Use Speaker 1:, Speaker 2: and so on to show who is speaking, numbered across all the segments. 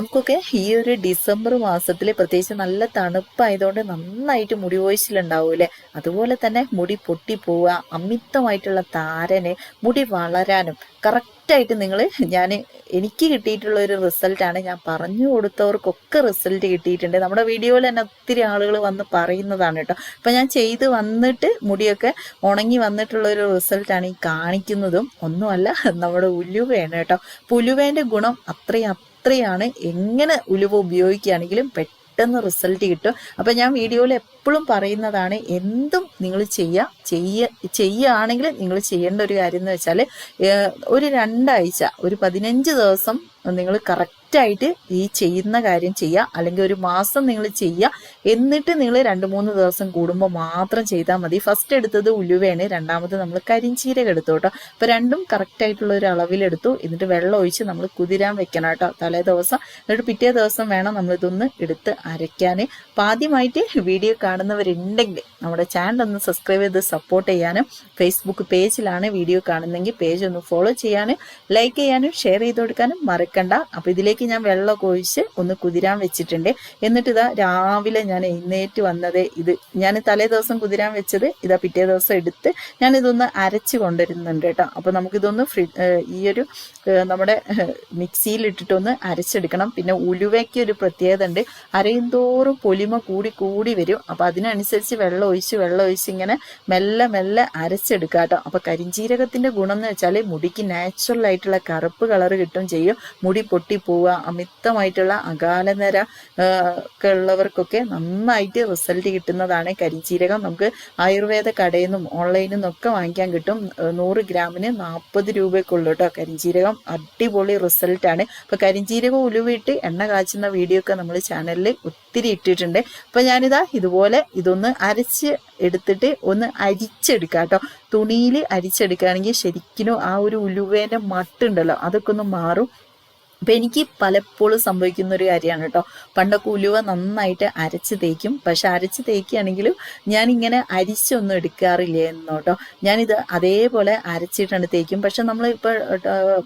Speaker 1: നമുക്കൊക്കെ ഈ ഒരു ഡിസംബർ മാസത്തിൽ പ്രത്യേകിച്ച് നല്ല തണുപ്പായതുകൊണ്ട് നന്നായിട്ട് മുടി കൊഴിച്ചിലുണ്ടാവൂലേ അതുപോലെ തന്നെ മുടി പൊട്ടി പോവുക അമിതമായിട്ടുള്ള താരന് മുടി വളരാനും കറക്റ്റായിട്ട് നിങ്ങൾ ഞാൻ എനിക്ക് കിട്ടിയിട്ടുള്ള ഒരു റിസൾട്ടാണ് ഞാൻ പറഞ്ഞു കൊടുത്തവർക്കൊക്കെ റിസൾട്ട് കിട്ടിയിട്ടുണ്ട്. നമ്മുടെ വീഡിയോയിൽ തന്നെ ഒത്തിരി ആളുകൾ വന്ന് പറയുന്നതാണ് കേട്ടോ. അപ്പം ഞാൻ ചെയ്ത് വന്നിട്ട് മുടിയൊക്കെ ഉണങ്ങി വന്നിട്ടുള്ള ഒരു റിസൾട്ടാണ് ഈ കാണിക്കുന്നതും. ഒന്നുമല്ല നമ്മുടെ ഉലുവയാണ് കേട്ടോ. അപ്പോൾ ഉലുവേന്റെ ഗുണം അത്രയും അത്രയാണ് എങ്ങനെ ഉലുവ ഉപയോഗിക്കുകയാണെങ്കിലും പെട്ടെന്ന് റിസൾട്ട് കിട്ടും. അപ്പം ഞാൻ വീഡിയോയിൽ എപ്പോഴും പറയുന്നതാണ് എന്തും നിങ്ങൾ ചെയ്യുക ചെയ്യ ചെയ്യുകയാണെങ്കിൽ നിങ്ങൾ ചെയ്യേണ്ട ഒരു കാര്യം എന്ന് വെച്ചാൽ ഒരു രണ്ടാഴ്ച ഒരു പതിനഞ്ച് ദിവസം നിങ്ങൾ കറക്റ്റായിട്ട് ഈ ചെയ്യുന്ന കാര്യം ചെയ്യുക അല്ലെങ്കിൽ ഒരു മാസം നിങ്ങൾ ചെയ്യുക എന്നിട്ട് നിങ്ങൾ രണ്ട് മൂന്ന് ദിവസം കൂടുമ്പോൾ മാത്രം ചെയ്താൽ മതി. ഫസ്റ്റ് എടുത്തത് ഉലുവയാണ് രണ്ടാമത് നമ്മൾ കരിഞ്ചീരക എടുത്തു കേട്ടോ. അപ്പോൾ രണ്ടും കറക്റ്റായിട്ടുള്ള ഒരു അളവിലെടുത്തു എന്നിട്ട് വെള്ളം ഒഴിച്ച് നമ്മൾ കുതിരാൻ വെക്കണം കേട്ടോ. തലേ ദിവസം എന്നിട്ട് പിറ്റേ ദിവസം വേണം നമ്മൾ ഇതൊന്ന് എടുത്ത് അരയ്ക്കാൻ. അപ്പം ആദ്യമായിട്ട് വീഡിയോ കാണുന്നവരുണ്ടെങ്കിൽ നമ്മുടെ ചാനൽ ഒന്ന് സബ്സ്ക്രൈബ് ചെയ്ത് സപ്പോർട്ട് ചെയ്യാനും ഫേസ്ബുക്ക് പേജിലാണ് വീഡിയോ കാണുന്നെങ്കിൽ പേജ് ഒന്ന് ഫോളോ ചെയ്യാനും ലൈക്ക് ചെയ്യാനും ഷെയർ ചെയ്ത് കൊടുക്കാനും മറക്കണ്ട. അപ്പോൾ ഇതിലേക്ക് ഞാൻ വെള്ളമൊക്കെ ഒഴിച്ച് ഒന്ന് കുതിരാൻ വെച്ചിട്ടുണ്ട്. എന്നിട്ട് ഇതാ രാവിലെ ഞാൻ എഴുന്നേറ്റ് വന്നത് ഇത് ഞാൻ തലേ ദിവസം കുതിരാൻ വെച്ചത് ഇതാ പിറ്റേ ദിവസം എടുത്ത് ഞാൻ ഇതൊന്ന് അരച്ച് കൊണ്ടുവരുന്നുണ്ട് കേട്ടോ. അപ്പോൾ നമുക്കിതൊന്ന് ഫ്രി ഈയൊരു നമ്മുടെ മിക്സിയിൽ ഇട്ടിട്ടൊന്ന് അരച്ചെടുക്കണം. പിന്നെ ഉലുവയ്ക്ക് ഒരു പ്രത്യേകത ഉണ്ട്. അരയും തോറും പൊലിമ കൂടി കൂടി വരും. അപ്പോൾ അതിനനുസരിച്ച് വെള്ളം ഒഴിച്ച് വെള്ളം ഒഴിച്ച് ഇങ്ങനെ മെല്ലെ മെല്ലെ അരച്ചെടുക്കുക കേട്ടോ. അപ്പോൾ കരിഞ്ചീരകത്തിന്റെ ഗുണം എന്ന് വെച്ചാൽ മുടിക്ക് നാച്ചുറൽ ആയിട്ടുള്ള കറുപ്പ് കളർ കിട്ടും ചെയ്യും. മുടി പൊട്ടി പോവുക അമിതമായിട്ടുള്ള അകാലനര ഒക്കെ ഉള്ളവർക്കൊക്കെ നന്നായിട്ട് റിസൾട്ട് കിട്ടുന്നതാണ് കരിഞ്ചീരകം. നമുക്ക് ആയുർവേദ കടയിൽ നിന്നും ഓൺലൈനിൽ നിന്നൊക്കെ വാങ്ങിക്കാൻ കിട്ടും. നൂറ് ഗ്രാമിന് നാൽപ്പത് രൂപയ്ക്കുള്ളൂ കേട്ടോ കരിഞ്ചീരകം. അടിപൊളി റിസൾട്ടാണ് അപ്പോൾ കരിഞ്ചീരകം ഉലുവിട്ട് എണ്ണ കാച്ചുന്ന വീഡിയോ ഒക്കെ നമ്മൾ ചാനലിൽ ഒത്തിരി ഇട്ടിട്ടുണ്ട്. അപ്പോൾ ഞാനിതാ ഇതുപോലെ ഇതൊന്ന് അരച്ച് എടുത്തിട്ട് ഒന്ന് അരിച്ചെടുക്കുക കേട്ടോ. തുണിയിൽ അരിച്ചെടുക്കുകയാണെങ്കിൽ ശരിക്കും ആ ഒരു ഉലുവേന്റെ മട്ടുണ്ടല്ലോ അതൊക്കെ ഒന്ന് മാറും. അപ്പം എനിക്ക് പലപ്പോഴും സംഭവിക്കുന്ന ഒരു കാര്യമാണ് കേട്ടോ. പണ്ടൊക്കെ ഉലുവ നന്നായിട്ട് അരച്ച് തേക്കും. പക്ഷെ അരച്ച് തേക്കുകയാണെങ്കിലും ഞാനിങ്ങനെ അരിച്ചൊന്നും എടുക്കാറില്ല എന്നോട്ടോ ഞാനിത് അതേപോലെ അരച്ചിട്ടാണ് തേക്കും. പക്ഷെ നമ്മൾ ഇപ്പോൾ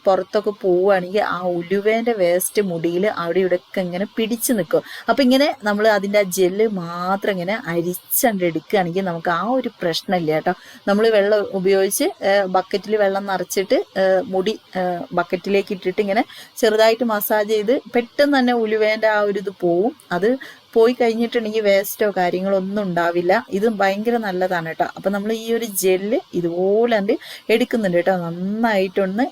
Speaker 1: പുറത്തൊക്കെ പോവുകയാണെങ്കിൽ ആ ഉലുവേന്റെ വേസ്റ്റ് മുടിയിൽ അവിടെ ഇവിടെ ഒക്കെ ഇങ്ങനെ പിടിച്ചു നിൽക്കും. അപ്പം ഇങ്ങനെ നമ്മൾ അതിന്റെ ആ ജെല്ല് മാത്രം ഇങ്ങനെ അരിച്ചണ്ട് എടുക്കുകയാണെങ്കിൽ നമുക്ക് ആ ഒരു പ്രശ്നമില്ല കേട്ടോ. നമ്മൾ വെള്ളം ഉപയോഗിച്ച് ബക്കറ്റിൽ വെള്ളം നിറച്ചിട്ട് മുടി ബക്കറ്റിലേക്ക് ഇട്ടിട്ട് ഇങ്ങനെ ചെറുതായി ചെറുതായിട്ട് മസാജ് ചെയ്ത് പെട്ടെന്ന് തന്നെ ഉലുവേന്റെ ആ ഒരു ഇത് പോവും. അത് പോയി കഴിഞ്ഞിട്ടുണ്ടെങ്കിൽ വേസ്റ്റോ കാര്യങ്ങളോ ഒന്നും ഉണ്ടാവില്ല. ഇത് ഭയങ്കര നല്ലതാണ് കേട്ടോ. അപ്പം നമ്മൾ ഈ ഒരു ജെല്ല് ഇതുപോലെ അത് എടുക്കുന്നുണ്ട് കേട്ടോ. നന്നായിട്ടൊന്ന്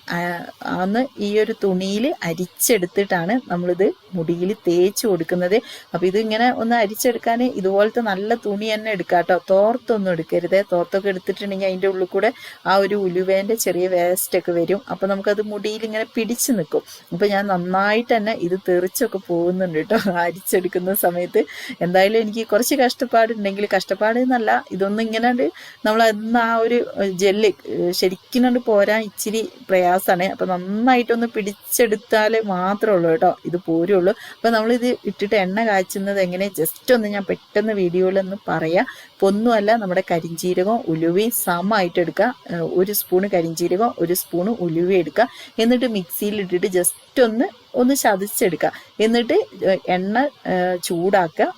Speaker 1: അന്ന് ഈ ഒരു തുണിയിൽ അരിച്ചെടുത്തിട്ടാണ് നമ്മളിത് മുടിയിൽ തേച്ച് കൊടുക്കുന്നത്. അപ്പം ഇതിങ്ങനെ ഒന്ന് അരിച്ചെടുക്കാൻ ഇതുപോലത്തെ നല്ല തുണി തന്നെ എടുക്കാം കേട്ടോ. തോർത്തൊന്നും എടുക്കരുത്. തോർത്തൊക്കെ എടുത്തിട്ടുണ്ടെങ്കിൽ അതിന്റെ ഉള്ളിൽ കൂടെ ആ ഒരു ഉലുവേന്റെ ചെറിയ വേസ്റ്റ് ഒക്കെ വരും. അപ്പം നമുക്കത് മുടിയിൽ ഇങ്ങനെ പിടിച്ചു നിൽക്കും. അപ്പം ഞാൻ നന്നായിട്ട് തന്നെ ഇത് തെറിച്ചൊക്കെ പോകുന്നുണ്ട് കേട്ടോ. അരിച്ചെടുക്കുന്ന സമയത്ത്. സമയത്ത് എന്തായാലും എനിക്ക് കുറച്ച് കഷ്ടപ്പാടുണ്ടെങ്കിൽ കഷ്ടപ്പാട് എന്നല്ല ഇതൊന്നും ഇങ്ങനെ നമ്മൾ അന്ന് ആ ഒരു ജെല്ല് ശരിക്കും കണ്ട് പോരാൻ ഇച്ചിരി പ്രയാസമാണ് അപ്പം നന്നായിട്ടൊന്ന് പിടിച്ചെടുത്താൽ മാത്രമേ ഉള്ളൂ കേട്ടോ ഇത് പോരുള്ളൂ. അപ്പം നമ്മളിത് ഇട്ടിട്ട് എണ്ണ കാച്ചുന്നത് എങ്ങനെ? ജസ്റ്റ് ഒന്ന് ഞാൻ പെട്ടെന്ന് വീഡിയോയിലൊന്ന് പറയാം. ഒന്നുമല്ല നമ്മുടെ കരിഞ്ചീരകം ഉലുവയും സമമായിട്ട് എടുക്കുക. ഒരു സ്പൂണ് കരിഞ്ചീരകം ഒരു സ്പൂണ് ഉലുവ എടുക്കുക. എന്നിട്ട് മിക്സിയിൽ ഇട്ടിട്ട് ജസ്റ്റ് ഒന്ന് ഒന്ന് ചതച്ചെടുക്കുക എന്നിട്ട് എണ്ണ ചൂടാക്കുക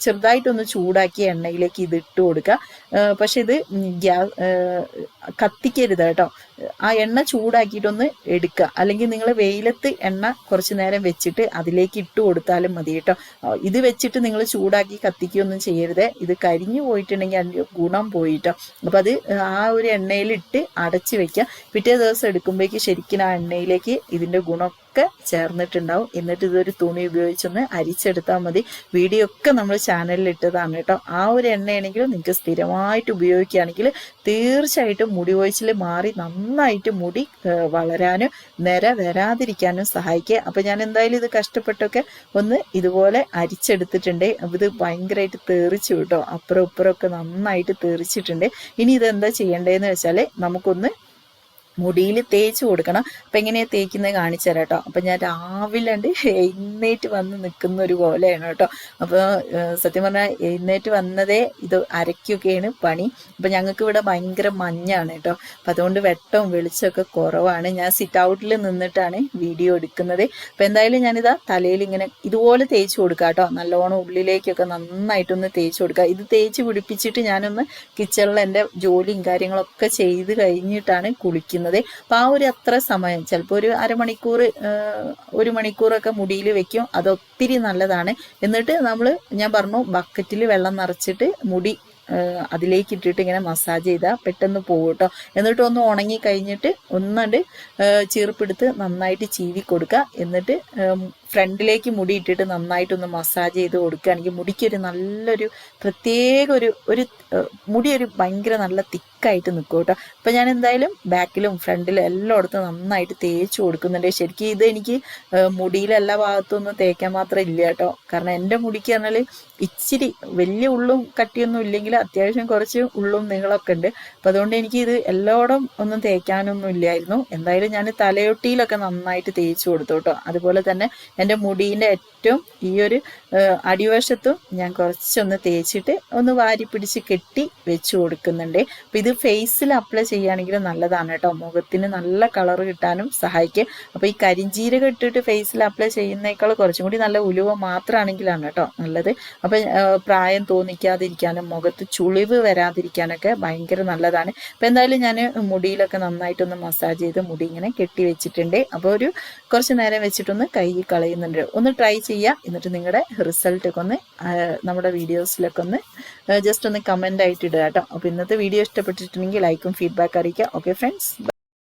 Speaker 1: ചെറുതായിട്ടൊന്ന് ചൂടാക്കി എണ്ണയിലേക്ക് ഇത് ഇട്ട് കൊടുക്കുക പക്ഷെ ഇത് ഗ്യാസ് കത്തിക്കരുത് കേട്ടോ. ആ എണ്ണ ചൂടാക്കിയിട്ടൊന്ന് എടുക്കുക. അല്ലെങ്കിൽ നിങ്ങൾ വെയിലത്ത് എണ്ണ കുറച്ച് നേരം വെച്ചിട്ട് അതിലേക്ക് ഇട്ട് കൊടുത്താലും മതി കേട്ടോ. ഇത് വെച്ചിട്ട് നിങ്ങൾ ചൂടാക്കി കത്തിക്കുകയൊന്നും ചെയ്യരുത്. ഇത് കരിഞ്ഞു പോയിട്ടുണ്ടെങ്കിൽ അതിന്റെ ഗുണം പോയിട്ടോ അപ്പം അത് ആ ഒരു എണ്ണയിലിട്ട് അടച്ചു വെക്കുക. പിറ്റേ ദിവസം എടുക്കുമ്പോഴേക്ക് ശരിക്കും ആ എണ്ണയിലേക്ക് ഇതിന്റെ ഗുണം ചേർന്നിട്ടുണ്ടാവും. എന്നിട്ട് ഇതൊരു തുണി ഉപയോഗിച്ചൊന്ന് അരിച്ചെടുത്താൽ മതി. വീഡിയോ ഒക്കെ നമ്മൾ ചാനലിൽ ഇട്ടതാണ് കേട്ടോ. ആ ഒരു എണ്ണയാണെങ്കിലും നിങ്ങൾക്ക് സ്ഥിരമായിട്ട് ഉപയോഗിക്കുകയാണെങ്കിൽ തീർച്ചയായിട്ടും മുടി ഒഴിച്ചിൽ മാറി നന്നായിട്ട് മുടി വളരാനും നിര വരാതിരിക്കാനും സഹായിക്കുക. അപ്പം ഞാൻ എന്തായാലും ഇത് കഷ്ടപ്പെട്ടൊക്കെ ഒന്ന് ഇതുപോലെ അരിച്ചെടുത്തിട്ടുണ്ട്. ഇത് ഭയങ്കരമായിട്ട് തെറിച്ചു കേട്ടോ. അപ്പുറം ഇപ്പുറമൊക്കെ നന്നായിട്ട് തെറിച്ചിട്ടുണ്ട്. ഇനി ഇതെന്താ ചെയ്യേണ്ടതെന്ന് വെച്ചാൽ നമുക്കൊന്ന് മുടിയിൽ തേച്ച് കൊടുക്കണം. അപ്പം എങ്ങനെയാണ് തേക്കുന്നത് കാണിച്ചു തരാം കേട്ടോ. അപ്പം ഞാൻ രാവിലെ ഉണ്ട് എഴുന്നേറ്റ് വന്ന് നിൽക്കുന്ന ഒരു പോലെയാണ് കേട്ടോ. അപ്പോൾ സത്യം പറഞ്ഞാൽ എഴുന്നേറ്റ് വന്നതേ ഇത് അരയ്ക്കുകയാണ് പണി. അപ്പം ഞങ്ങൾക്ക് ഇവിടെ ഭയങ്കര മഞ്ഞാണ് കേട്ടോ. അപ്പം അതുകൊണ്ട് വെട്ടവും വെളിച്ചമൊക്കെ കുറവാണ്. ഞാൻ സിറ്റ് ഔട്ടിൽ നിന്നിട്ടാണ് വീഡിയോ എടുക്കുന്നത്. അപ്പം എന്തായാലും ഞാനിതാ തലയിൽ ഇങ്ങനെ ഇതുപോലെ തേച്ച് കൊടുക്കുക കേട്ടോ. നല്ലോണം ഉള്ളിലേക്കൊക്കെ നന്നായിട്ടൊന്ന് തേച്ച് കൊടുക്കുക. ഇത് തേച്ച് പിടിപ്പിച്ചിട്ട് ഞാനൊന്ന് കിച്ചണിൽ എന്റെ ജോലിയും കാര്യങ്ങളൊക്കെ ചെയ്ത് കഴിഞ്ഞിട്ടാണ് കുളിക്കുന്നത്. അപ്പം ആ ഒരു അത്ര സമയം ചിലപ്പോൾ ഒരു അരമണിക്കൂർ ഒരു മണിക്കൂറൊക്കെ മുടിയിൽ വെക്കും. അത് ഒത്തിരി നല്ലതാണ്. എന്നിട്ട് നമ്മൾ ഞാൻ പറഞ്ഞു ബക്കറ്റിൽ വെള്ളം നിറച്ചിട്ട് മുടി അതിലേക്ക് ഇട്ടിട്ട് ഇങ്ങനെ മസാജ് ചെയ്താൽ പെട്ടെന്ന് പോകും കേട്ടോ എന്നിട്ട് ഒന്ന് ഉണങ്ങി കഴിഞ്ഞിട്ട് ഒന്നണ്ട് ചീർപ്പെടുത്ത് നന്നായിട്ട് ചീവി കൊടുക്കുക എന്നിട്ട് ഫ്രണ്ടിലേക്ക് മുടി ഇട്ടിട്ട് നന്നായിട്ടൊന്ന് മസാജ് ചെയ്ത് കൊടുക്കുകയാണെങ്കിൽ മുടിക്കൊരു നല്ലൊരു പ്രത്യേക ഒരു ഒരു മുടി ഒരു ഭയങ്കര നല്ല തിക്കായിട്ട് നിൽക്കും കേട്ടോ. അപ്പം ഞാൻ എന്തായാലും ബാക്കിലും ഫ്രണ്ടിലും എല്ലായിടത്തും നന്നായിട്ട് തേച്ച് കൊടുക്കുന്നുണ്ട്. ശരിക്കും ഇത് എനിക്ക് മുടിയിലെ എല്ലാ ഭാഗത്തൊന്നും തേക്കാൻ മാത്രം ഇല്ല കേട്ടോ. കാരണം എന്റെ മുടിക്ക് പറഞ്ഞാൽ ഇച്ചിരി വലിയ ഉള്ളും കട്ടിയൊന്നും ഇല്ലെങ്കിൽ അത്യാവശ്യം കുറച്ച് ഉള്ളും നീളമൊക്കെ ഉണ്ട്. അപ്പം അതുകൊണ്ട് എനിക്ക് ഇത് എല്ലായിടം ഒന്നും തേക്കാനൊന്നും ഇല്ലായിരുന്നു. എന്തായാലും ഞാൻ തലയൊട്ടിയിലൊക്കെ നന്നായിട്ട് തേച്ച് കൊടുത്തു കേട്ടോ. അതുപോലെ തന്നെ എന്റെ മുടീന്റെ ഏറ്റവും ഈ ഒരു അടിവശത്തും ഞാൻ കുറച്ചൊന്ന് തേച്ചിട്ട് ഒന്ന് വാരി പിടിച്ച് കെട്ടി വെച്ച് കൊടുക്കുന്നുണ്ട്. അപ്പം ഇത് ഫേസിൽ അപ്ലൈ ചെയ്യുകയാണെങ്കിൽ നല്ലതാണ് കേട്ടോ. മുഖത്തിന് നല്ല കളർ കിട്ടാനും സഹായിക്കും. അപ്പോൾ ഈ കരിഞ്ജീരകം ഇട്ടിട്ട് ഫേസിൽ അപ്ലൈ ചെയ്യുന്നേക്കാൾ കുറച്ചും കൂടി നല്ല ഉലുവ മാത്രമാണെങ്കിലാണ് കേട്ടോ നല്ലത്. അപ്പം പ്രായം തോന്നിക്കാതിരിക്കാനും മുഖത്ത് ചുളിവ് വരാതിരിക്കാനൊക്കെ ഭയങ്കര നല്ലതാണ്. അപ്പം എന്തായാലും ഞാൻ മുടിയിലൊക്കെ നന്നായിട്ടൊന്ന് മസാജ് ചെയ്ത് മുടി ഇങ്ങനെ കെട്ടി വെച്ചിട്ടുണ്ട്. അപ്പോൾ ഒരു കുറച്ച് നേരം വെച്ചിട്ടൊന്ന് കൈ കളയുന്നുണ്ട്. ഒന്ന് ട്രൈ ചെയ്യുക എന്നിട്ട് നിങ്ങളുടെ റിസൾട്ടൊക്കെ ഒന്ന് നമ്മുടെ വീഡിയോസിലൊക്കെ ഒന്ന് ജസ്റ്റ് ഒന്ന് കമന്റ് ആയിട്ട് ഇടുക കേട്ടോ. അപ്പോൾ ഇന്നത്തെ വീഡിയോ ഇഷ്ടപ്പെട്ടിട്ടുണ്ടെങ്കിൽ ലൈക്കും ഫീഡ്ബാക്ക് അറിയിക്കുക. Okay friends